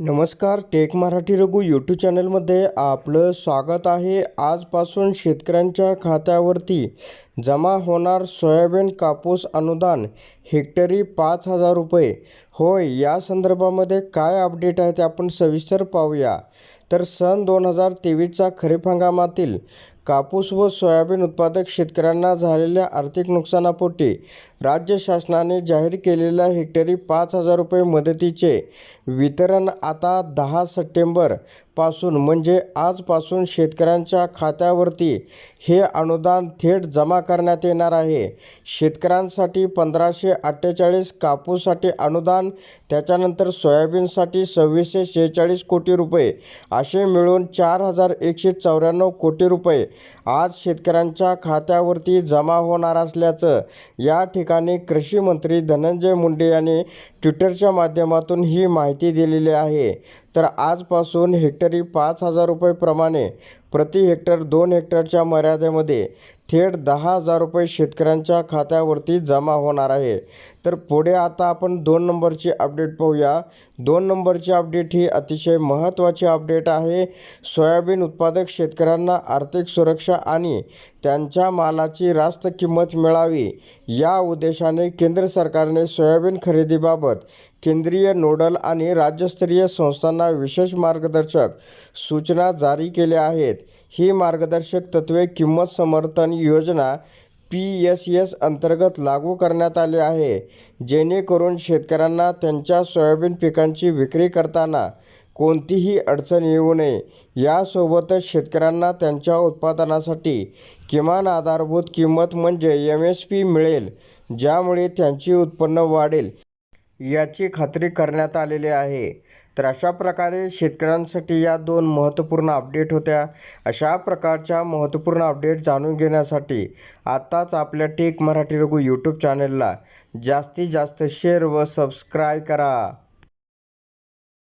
नमस्कार take Marathi Raghu YouTube चॅनलमध्ये आपलं स्वागत आहे. आजपासून शेतकऱ्यांच्या खात्यावरती जमा होणार सोयाबीन कापूस अनुदान हेक्टरी पाच हजार रुपये. होय या संदर्भामध्ये काय अपडेट आहे ते आपण सविस्तर पाहूया. तर सन दोन हजार तेवीसचा खरीप हंगामातील कापूस व सोयाबीन उत्पादक शेतकऱ्यांना झालेल्या आर्थिक नुकसानापोटी राज्य शासनाने जाहीर केलेल्या हेक्टरी पाच हजार रुपये मदतीचे वितरण आता दहा सप्टेंबरपासून म्हणजे आजपासून शेतकऱ्यांच्या खात्यावरती हे अनुदान थेट जमा करण्यात येणार आहे. शेतकऱ्यांसाठी पंधराशे अठ्ठेचाळीस कापूससाठी अनुदान त्याच्यानंतर सोयाबीनसाठी सव्वीसशे शेहेचाळीस कोटी रुपये असे मिळून चार हजार एकशे चौऱ्याण्णव कोटी रुपये आज शेतकऱ्यांच्या खात्यावरती जमा होणार असल्याचं या ठिकाणी कृषी मंत्री धनंजय मुंडे यांनी ट्विटरच्या माध्यमातून ही माहिती दिलेली आहे. तर आजपासून हेक्टरी पाच हजार रुपयेप्रमाणे प्रति हेक्टर दोन हेक्टरच्या मर्यादेमध्ये थेट दहा हजार रुपये शेतकऱ्यांच्या खात्यावरती जमा होणार आहे. तर पुढे आता आपण दोन नंबरची अपडेट पाहूया. दोन नंबरची अपडेट ही अतिशय महत्त्वाची अपडेट आहे. सोयाबीन उत्पादक शेतकऱ्यांना आर्थिक सुरक्षा आणि त्यांच्या मालाची रास्त किंमत मिळावी या उद्देशाने केंद्र सरकारने सोयाबीन खरेदीबाबत केंद्रीय नोडल आणि राज्यस्तरीय संस्थांना विशेष मार्गदर्शक सूचना जारी केल्या आहेत. ही मार्गदर्शक तत्त्वे किंमत समर्थन योजना पी एस एस अंतर्गत लागू करण्यात आले आहे जेणेकरून शेतकऱ्यांना त्यांच्या सोयाबीन पिकांची विक्री करताना कोणतीही अडचण येऊ नये. यासोबतच शेतकऱ्यांना त्यांच्या उत्पादनासाठी किमान आधारभूत किंमत म्हणजे एम एस पी मिळेल ज्यामुळे त्यांचे उत्पन्न वाढेल. याची खात्री करण्यात आलेली आहे. तर अशा प्रकारे शेतकऱ्यांसाठी या दोन महत्त्वपूर्ण अपडेट होत्या. अशा प्रकारच्या महत्त्वपूर्ण अपडेट जाणून घेण्यासाठी आत्ताच आपल्या टेक मराठी रघु यूट्यूब चॅनलला जास्तीत जास्त शेअर व सबस्क्राईब करा.